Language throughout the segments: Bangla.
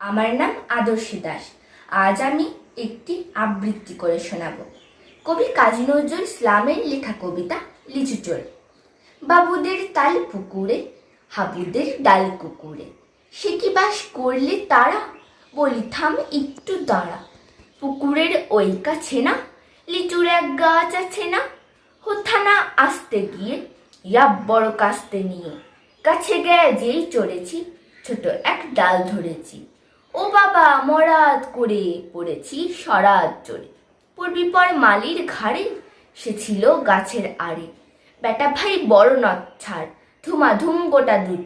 আমার নাম আদর্শ দাস। আজ আমি একটি আবৃত্তি করে শোনাব। কবি কাজী নজরুল ইসলামের লেখা কবিতা লিচু চোর। বাবুদের তাল পুকুরে, হাবুদের ডাল কুকুরে। সে কি বাস করলে তারা? বলি, থাম একটু দাঁড়া। পুকুরের ওই কাছে না, লিচুর এক গাছ আছে না? হোথানা আসতে গিয়ে ইয়া বড় কাস্তে নিয়ে। কাছে গিয়ে যেই চড়েছি, ছোট এক ডাল ধরেছি। ও বাবা, মরাদ করে পড়েছি সরাত চড়ে পড়বি পর মালির ঘাড়ে, সে ছিল গাছের আড়ে। বেটা ভাই বড় নথ ছাড় ধুমাধুম গোটা দুধ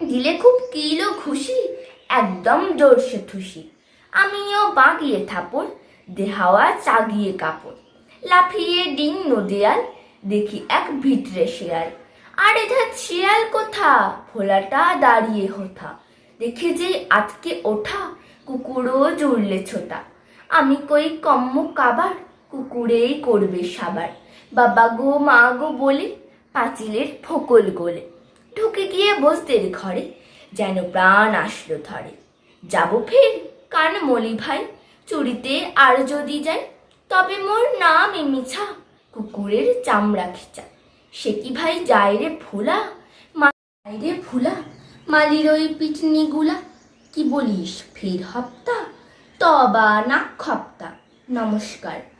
দিলে খুব কিলো খুশি, একদম জোরসে থুসি আমিও বাগিয়ে থাপড়, দেহাওয়া চাগিয়ে কাপড়। লাফিয়ে ডিং নদিয়াল, দেখি এক ভিতরে শেয়াল। আর এধার শিয়াল কোথা? ফোলাটা দাঁড়িয়ে হোথা। দেখে যে আটকে ওঠা কুকুরও জুড়লে ছোটা। আমি কই কম্ম কাবার, কুকুরেই করবে সাবার। বাবা গো, মা গো বলে, পাঁচিলের ফোকল গোলে। ঢুকে গিয়ে বসদের ঘরে, যেন প্রাণ আসলো ধরে। যাব ফের, কান মলি ভাই, চুরিতে আর যদি যাই, তবে মোর নাম মিছা, কুকুরের চামড়া খিচা। সে কি ভাই যায় রে ভোলা? মাই রে ভোলা? মালির ওই পিটনিগুলা কি বলিস ফের হপ্তা? তবা না খপ্তা নমস্কার।